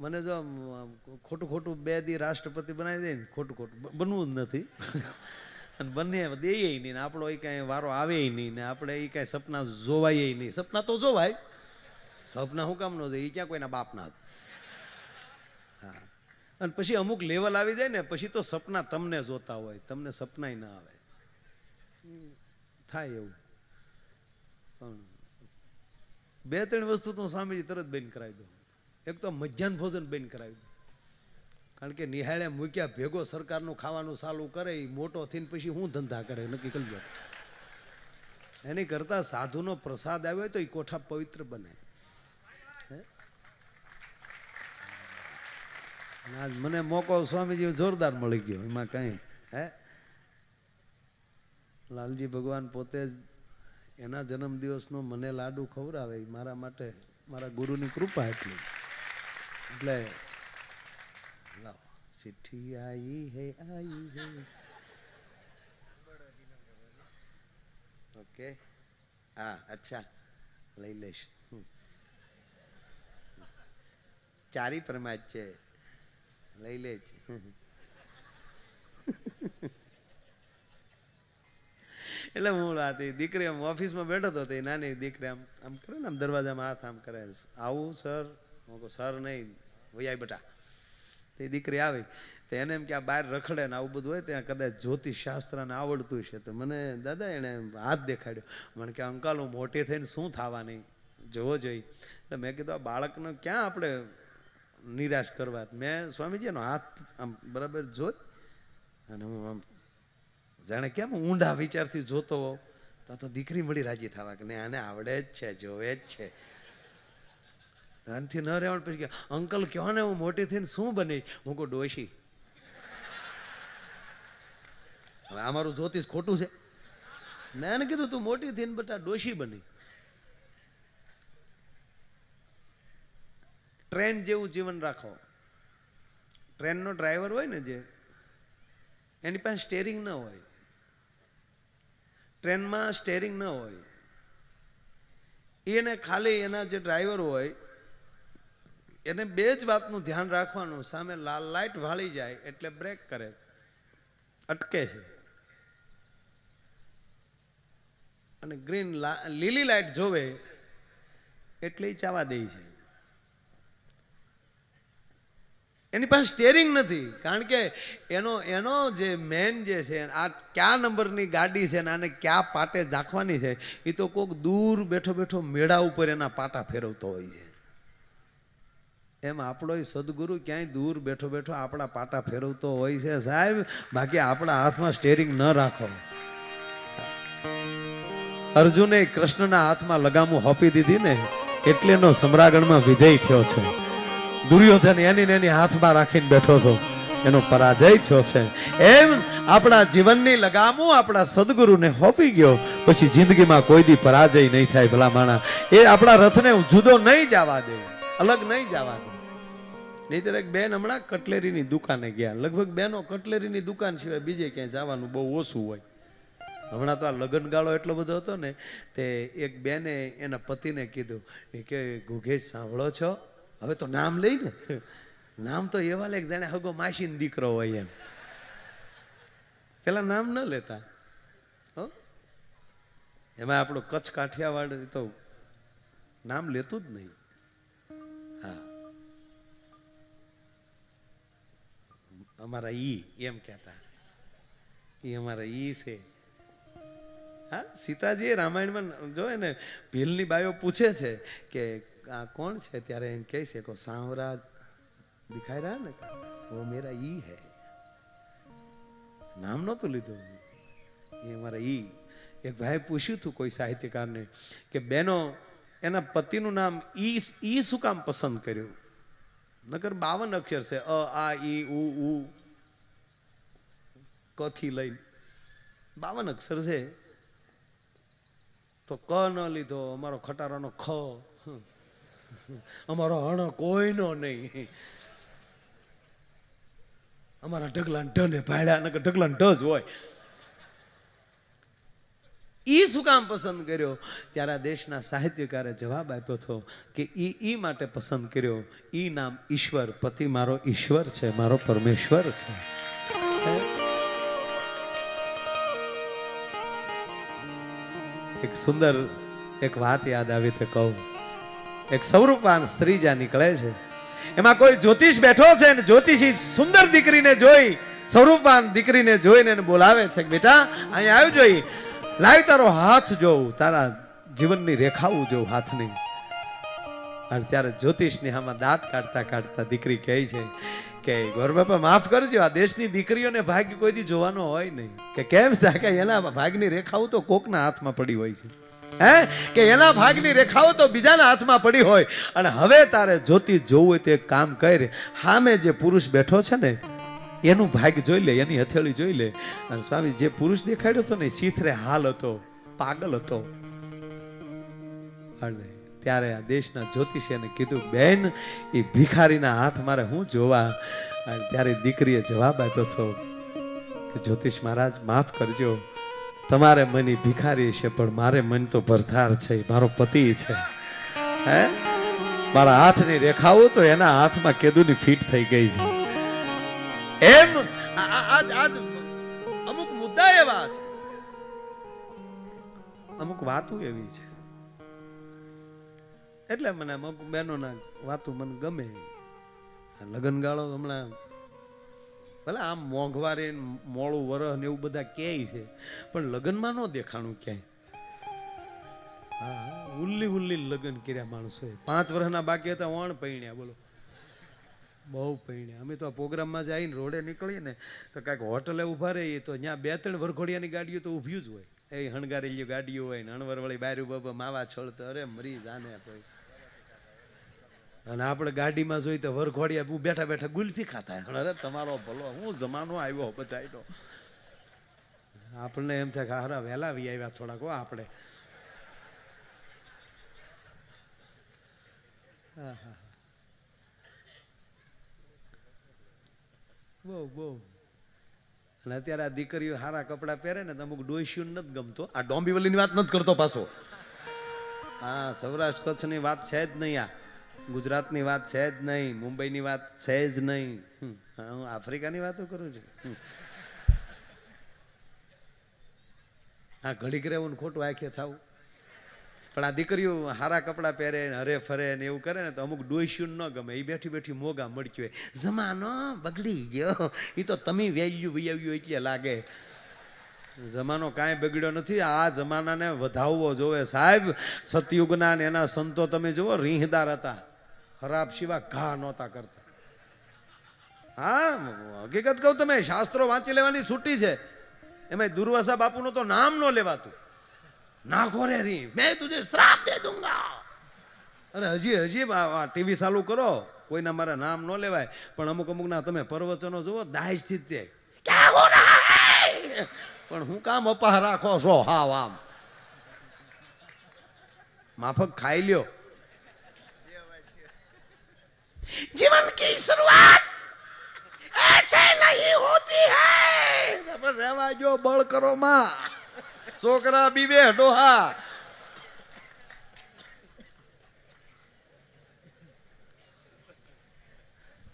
મને જો ખોટું ખોટું બે દી રાષ્ટ્રપતિ બનાવી દે ને, ખોટું ખોટું. બનવું જ નથી. અને બંને દઈએ નહીં ને, આપણો એ કાંઈ વારો આવે નહીં ને, આપણે એ કાંઈ સપના જોવાય નહીં. સપના તો જોવાય. સપના શું કામ ન જોઈએ એ ક્યાં કોઈના બાપના હા. અને પછી અમુક લેવલ આવી જાય ને, પછી તો સપના તમને જોતા હોય, તમને સપનાય ના આવે. થાય એવું. પણ બે ત્રણ વસ્તુ તો સ્વામીજી તરત બંધ કરાવી દઉં. એક તો મધ્યાહન ભોજન બંધ કરાવી દઉં કારણ કે નિહાળે મૂક્યા ભેગો સરકારનું ખાવાનું ચાલુ કરે એ મોટો થઈને પછી હું ધંધા કરે, નક્કી કરી લો એની કરતાં સાધુનો પ્રસાદ આવ્યો તો એ કોઠા પવિત્ર બને. આજ મને મોકો સ્વામીજી જોરદાર મળી ગયો, એમાં કંઈ, હે? લાલજી ભગવાન પોતે જ એના જન્મદિવસનો મને લાડુ ખવડાવે મારા માટે, મારા ગુરુની કૃપા એટલી. એટલે લાવો ચિઠ્ઠી આઈ હે આઈ હે ઓકે હા અચ્છા લઈ લઈશ. ચારી પ્રમાજ છે લઈ લે છે એટલે હું એ દીકરી આમ ઓફિસમાં બેઠો હતો તે નાની દીકરી આમ આમ કરે ને આમ દરવાજામાં હાથ આમ કરે આવું સર હું કહું, સર નહીં વૈયાઈ બેટા. તે દીકરી આવી તો એને એમ કે આ બહાર રખડે ને આવું બધું હોય, ત્યાં કદાચ જ્યોતિષ શાસ્ત્રને આવડતું છે તો મને દાદા એણે હાથ દેખાડ્યો. મને કે, અંકલ, હું મોટી થઈને શું થવાની? જોવો જોઈ. એટલે મેં કીધું, આ બાળકને ક્યાં આપણે નિરાશ કરવા? મેં, સ્વામીજી, એનો હાથ આમ બરાબર જોઈ. અને હું આમ, જાણે કેમ ઊંડા વિચારથી જોતો તો દીકરી મળી રાજી થવા કે નહીં આને આવડે જ છે, જોવે જ છે. આનાથી ન રહેવાનું પછી અંકલ કહો ને, હું મોટી થઈને શું બની? હું કહું, ડોશી. હવે અમારું જ્યોતિષ ખોટું છે. મેં એને કીધું, તું મોટી થઈને બટા ડોશી બની. ટ્રેન જેવું જીવન રાખો. ટ્રેનનો ડ્રાઈવર હોય ને જે, એની પાસે સ્ટેરિંગ ન હોય. ટ્રેનમાં સ્ટેરિંગ ન હોય. એને ખાલી એના જે ડ્રાઈવર હોય એને બે જ વાતનું ધ્યાન રાખવાનું, સામે લાલ લાઇટ વાળી જાય એટલે બ્રેક કરે અટકે છે. અને ગ્રીન લીલી લાઇટ જોવે એટલે ચાવા દે છે. એની પાસે સ્ટેરિંગ નથી, કારણ કે એનો એનો જે મેન જે છે, આ કયા નંબરની ગાડી છે ને આને કયા પાટે દાખવાની છે એ તો કોક દૂર બેઠો બેઠો મેળા ઉપર એના પાટા ફેરવતો હોય છે. એમ આપણો સદગુરુ ક્યાંય દૂર બેઠો બેઠો આપણા પાટા ફેરવતો હોય છે સાહેબ? બાકી આપણા હાથમાં સ્ટેરિંગ ન રાખો. અર્જુને કૃષ્ણના હાથમાં લગામું હોપી દીધી ને એટલે એનો સમ્રાગણમાં વિજય થયો છે. દુર્યોધન એની એની હાથમાં રાખીને બેઠો હતો. એનો પરાજય થયો છે. એમ આપણા જીવનની લગામો આપણા સદગુરુને હોપી ગયો. પછી જિંદગીમાં કોઈ દી પરાજય નહીં થાય ભલા માણા. એ આપણા રથને જુદો નહીં જવા દે અલગ નહીં જવાનું. નહીં નહીતર એક બેન હમણાં કટલેરીની દુકાને ગયા. લગભગ બેનો કટલેરીની દુકાન સિવાય બીજે ક્યાંય જવાનું બહુ ઓછું હોય. હમણાં તો આ લગ્નગાળો એટલો બધો હતો ને, તે એક બેને એના પતિને કીધું કે ગુઘેશ સાંભળો છો? હવે તો નામ લઈને નામ તો એવા લે જાણે હગો માસીન દીકરો હોય એમ. પેલા નામ ન લેતા. એમાં આપણો કચ્છ કાઠિયાવાડ તો નામ લેતું જ નહીં. હા. અમારા ઈ, એમ કહેતા. એ અમારા ઈ છે. હા, સીતાજી રામાયણમાં જોયે ને, ભીલની બાયો પૂછે છે કે, આ કોણ છે? ત્યારે એમ કહે છે કે સાંવરા દિખાઈ રહ્યા ને વો મેરા ઈ હે. નામ નહોતું લીધું. એ અમારા ઈ. એક ભાઈ પૂછ્યું હતું કોઈ સાહિત્યકારને કે, બેનો એના પતિનું નામ ઈ ઈ શું કામ પસંદ કર્યું? નકર બાવન અક્ષર છે. અ, આ, ઈ, ઉ ઉ કથી લઈને બાવન અક્ષર છે. તો ક ન લીધો, અમારો ખટારાનો ખ. અમારો હણ કોઈનો નહીં. અમારા ઢગલા ઢને ભાડ્યા નકર ઢગલા ઢ જ હોય. ઈ શું કામ પસંદ કર્યો? ત્યારે આ દેશના સાહિત્યકારે જવાબ આપ્યો હતો કે ઈ ઈ માટે પસંદ કર્યો. ઈ નામ ઈશ્વર. પતિ મારો ઈશ્વર છે, મારો પરમેશ્વર છે. એક સુંદર એક વાત યાદ આવી તે કહું. એક સ્વરૂપવાન સ્ત્રી જ્યાં નીકળે છે, એમાં કોઈ જ્યોતિષ બેઠો છે ને જ્યોતિષી સુંદર દીકરીને જોઈ, સ્વરૂપવાન દીકરીને જોઈને એને બોલાવે છે કે બેટા, અહીંયા આવી જોઈ લાવ તારો હાથ જોઉં તારા જીવનની રેખાઓ જોઉં હાથની. અને ત્યારે જ્યોતિષની આમાં દાંત કાઢતા કાઢતા દીકરી કહે છે કે, ગોર બાપા, માફ કરજો, આ દેશની દીકરીઓને ભાગ્ય કોઈ દી જોવાનો હોય નહીં. કે કેમ કે એના ભાગની રેખાઓ તો કોકના હાથમાં પડી હોય છે. હે? કે એના ભાગની રેખાઓ તો બીજાના હાથમાં પડી હોય. અને હવે તારે જ્યોતિષ જોવું હોય તો એક કામ કર. સામે જે પુરુષ બેઠો છે ને એનું ભાગ જોઈ લે, એની હથેળી જોઈ લે. અને સ્વામી જે પુરુષ દેખાડ્યો હતો ને સીથરે હાલ હતો, પાગલ હતો. અને ત્યારે આ દેશના જ્યોતિષીને કીધું, બેન, એ ભિખારીના હાથ મારે હું જોવા? અને ત્યારે દીકરીએ જવાબ આપ્યો હતો કે, જ્યોતિષ મહારાજ, માફ કરજો. તમારે મની ભિખારી છે, પણ મારે મન તો ભરથાર છે મારો પતિ છે. હે? મારા હાથની રેખાઓ તો એના હાથમાં કેદુની ફીટ થઈ ગઈ છે. એમ? આજ અમુક મુદ્દા એવા છે. અમુક વાતો એવી છે. એટલે મને અમુક બહેનોના વાતો મને ગમે. લગ્ન ગાળો હમણાં ભલે આમ મોંઘવારી મોળું વરહ ને એવું બધા કહે છે, પણ લગ્નમાં ન દેખાણું ક્યાંય. હા ઉલ્લી ઉલ્લી લગ્ન કર્યા માણસોએ. પાંચ વર્ષના બાકી હતા, વણ પૈણ્યા, બોલો. બહુ પૈણ્યા. અમે તો આ પ્રોગ્રામમાં જઈને રોડે નીકળીએ ને તો કાંઈક હોટલે ઊભા રહીએ તો ત્યાં બે ત્રણ વરઘોડિયાની ગાડીઓ તો ઊભ્યું જ હોય. એ હણગારેલી ગાડીઓ હોય ને હણવરવાળી બાયરું બાબા માવા છોડતો, અરે મરી જાને કોઈ. અને આપણે ગાડીમાં જોઈ તો વરઘોડિયા બેઠા બેઠા ગુલ્ફી ખાતા. અરે તમારો ભલો, હું જમાનો આવ્યો બચાઈનો આપણને એમ થાય કે હારા વહેલા આવી આવ્યા થોડાક આપણે. હા આપણે બહુ બહુ અને અત્યારે આ દીકરીઓ સારા કપડાં પહેરે ને અમુક ડોઈશ્યું નથી ગમતો. આ ડોંબીવલીની વાત નથી કરતો પાછો. હા સૌરાષ્ટ્ર કચ્છની વાત છે જ નહીં આ. ગુજરાતની વાત છે જ નહીં. મુંબઈની વાત છે જ નહીં. હા, આફ્રિકાની વાતો કરું છું. હા ઘડીક રહેવું ખોટું આંખે થવું. પણ આ દીકરીઓ હારા કપડાં પહેરે ને હરે ફરે ને એવું કરે ને તો અમુક ડોઈશ્યું ન ગમે. એ બેઠી બેઠી મોગા મળ્યું હોય. જમાનો બગડી ગયો. એ તો તમે વેલ્યુ વૈયાવ્યું એટલે લાગે. જમાનો કાંઈ બગડ્યો નથી. આ જમાનાને વધાવવો જોવે. સાહેબ, સતયુગના ને એના સંતો તમે જુઓ, રીહદાર હતા. ખરાબ સિવા ઘા નહોતા કરતા. હા, હકીકત કહું તમે શાસ્ત્રો વાંચી લેવાની છૂટી છે. એમાં દુર્વાસા બાપુનું તો નામ ન લેવાતું. નાખો રે રી મેં તુજે શ્રાપ દે દૂંગા અરે હજી હજી ટીવી ચાલુ કરો કોઈના મારા નામ ન લેવાય પણ અમુક અમુક ના તમે પ્રવચનો જુઓ દાજ થી તે ક્યાં હો રહા હૈ? પણ હું કામ અપાહ રાખો છો હાવ આમ માફક ખાઈ લ્યો जीवन की शुरुआत ऐसे नहीं होती है પણ રહેવા જો બળ કરો માં છોકરા બીબે ડોહા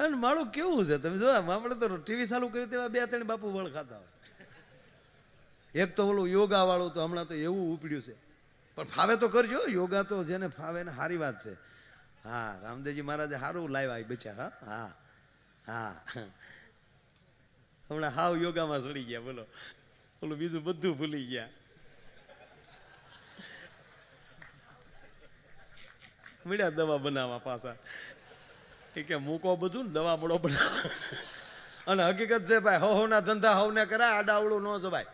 અને મારું કેવું છે, તમે જો આપણે તો ટીવી ચાલુ કર્યું તેવા બે ત્રણ બાપુ વળ ખાતા હોય. એક તો ઓલું યોગા વાળું તો હમણાં તો એવું ઉપડ્યું છે. પણ ફાવે તો કરજો, યોગા તો જેને ફાવે ને સારી વાત છે. હા, રામદેવજી મહારાજે સારું લાવ્યા એ બચ્યા, હા હા હા. હમણાં હાવ યોગામાં સડી ગયા, બોલો. ઓલું બીજું બધું ભૂલી ગયા. મળ્યા દવા બનાવવા પાછા. એ કે મૂકો બધું ને દવા મળો બનાવ અને હકીકત છે ભાઈ હો ના ધંધા હવને કરાય, આડાવડું ન જવાય.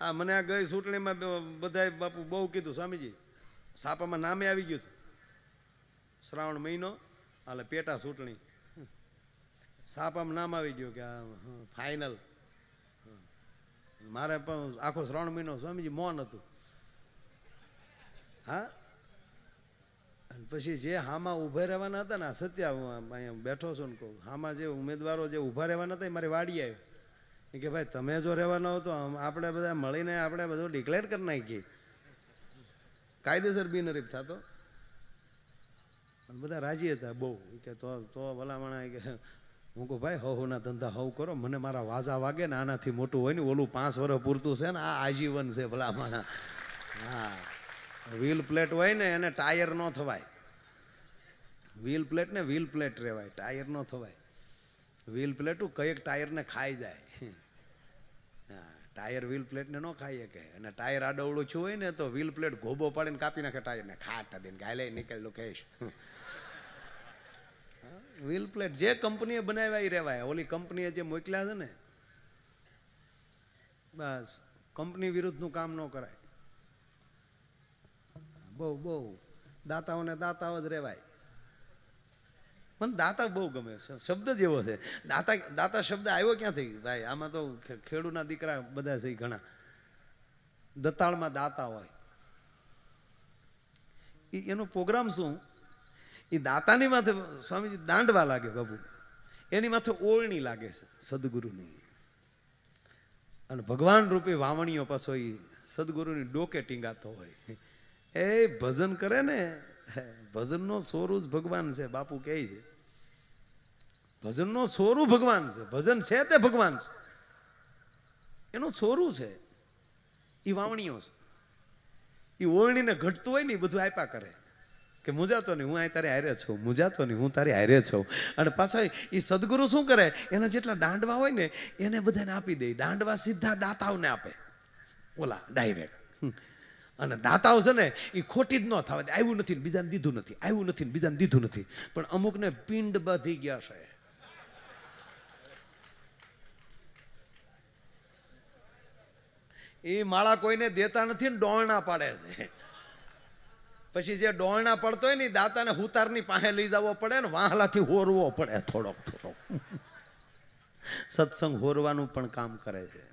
હા, મને આ ગઈ ચૂંટણીમાં બધાય બાપુ બહુ કીધું, સ્વામીજી, સાપામાં નામે આવી ગયું હતું. શ્રાવણ મહિનો એટલે પેટા ચૂંટણી. સાપામાં નામ આવી ગયું કે ફાઇનલ મારે પણ આખો શ્રાવણ મહિનો સ્વામીજી મૌન હતું. હા? અને પછી જે હામાં ઊભા રહેવાના હતા ને સત્યા અહીંયા બેઠો છું ને કહું, હામાં જે ઉમેદવારો જે ઊભા રહેવાના હતા, એ મારી વાડી આવ્યો. એ કે ભાઈ, તમે જો રહેવાના હો તો આપણે બધા મળીને આપણે બધું ડિક્લેર કરી નાખીએ. કાયદેસર બિનરીફ થતો. અને બધા રાજી હતા, બહુ. કે તો તો ભલામણા કે, હું કહું, ભાઈ હવ ના ધંધા હવ કરો. મને મારા વાજા વાગે ને આનાથી મોટું હોય ને, ઓલું પાંચ વર્ષ પૂરતું છે ને, આ આજીવન છે ભલામણા. હા. વ્હીલ પ્લેટ હોય ને એને ટાયર ન થવાય. વ્હીલ પ્લેટ ને વ્હીલ પ્લેટ રહેવાય ટાયર ન થવાય. વ્હીલ પ્લેટું કંઈક ટાયરને ખાઈ જાય. હા, ટાયર વ્હીલ પ્લેટને ન ખાઈ શકે અને ટાયર આડવડું છું હોય ને તો વ્હીલ પ્લેટ ગોબો પાડીને કાપી નાખે ટાયરને. ખાટ દઈને ગાયલે નીકળેલું લોકેશ વ્હીલ પ્લેટ જે કંપનીએ બનાવ્યા એ રહેવાય ઓલી કંપનીએ જે મોકલ્યા છે ને, બસ, કંપની વિરુદ્ધનું કામ ન કરાય. બહુ બહુ. દાતાઓને દાતાઓ જ રહેવાય મને દાતા બહુ ગમે શબ્દ જ એવો છે. દાતા દાતા શબ્દ આવ્યો ક્યાંથી? ભાઈ, આમાં તો ખેડૂના દીકરા બધા છે ઘણા. દતાળમાં દાતા હોય. એનો પ્રોગ્રામ શું? એ દાતાની માથે સ્વામીજી દાંડવા લાગે બાબુ એની માથે ઓળણી લાગે છે સદગુરુની. અને ભગવાન રૂપે વાવણીઓ પાછો એ સદગુરુની ડોકે ટીંગાતો હોય. એ ભજન કરે ને ભજનનો સોરું જ ભગવાન છે, બાપુ કહે છે. ભજનનો સોરું ભગવાન છે, ભજન છે તે ભગવાન છે. એનું છોરું છે એ વાવણીઓ છે. એ ઓળણીને ઘટતું હોય ને એ બધું આપ્યા કરે. કે મુજાતો નહીં, હું અહીં તારે હારે છું, મુજાતો નહીં, હું તારી હારે છું. અને પાછા એ સદગુરુ શું કરે, એના જેટલા દાંડવા હોય ને, એને બધાને આપી દે. દાંડવા સીધા દાતાઓને આપે. ઓલા, ડાયરેક્ટ. અને દાતાઓ છે ને એ ખોટી જ ન થવા દે. આવ્યું નથી બીજાને દીધું નથી. આવ્યું નથી બીજાને દીધું નથી. પણ અમુકને પિંડ બાંધી ગયા છે. એ માળા કોઈને દેતા નથી ને ડોણા પાડે છે. પછી જે ડોળના પડતો હોય ને દાતાને હુતારની પાસે લઈ જવો પડે ને, વાહલાથી હોરવો પડે થોડોક થોડોક. સત્સંગ હોરવાનું પણ કામ કરે છે.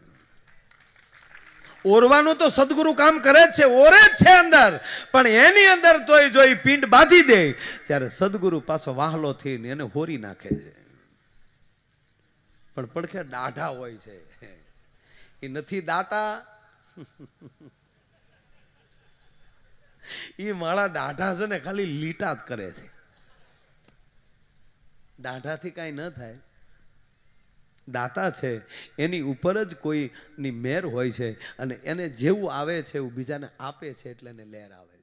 ઓરવાનું તો સદગુરુ કામ કરે જ છે, ઓરે જ છે અંદર. પણ એની અંદર તોય જો ઈ પિંડ બાંધી દે, ત્યારે સદગુરુ પાછો વાહલો થઈને એને હોરી નાખે છે. પણ પડખે દાઢા હોય છે. એ નથી દાતા. એ માળા દાઢા છે ને, ખાલી લીટા જ કરે છે. દાઢાથી કાંઈ ન થાય. દાતા છે, એની ઉપર જ કોઈની મેર હોય છે અને એને જેવું આવે છે એવું બીજાને આપે છે એટલે એને લહેર આવે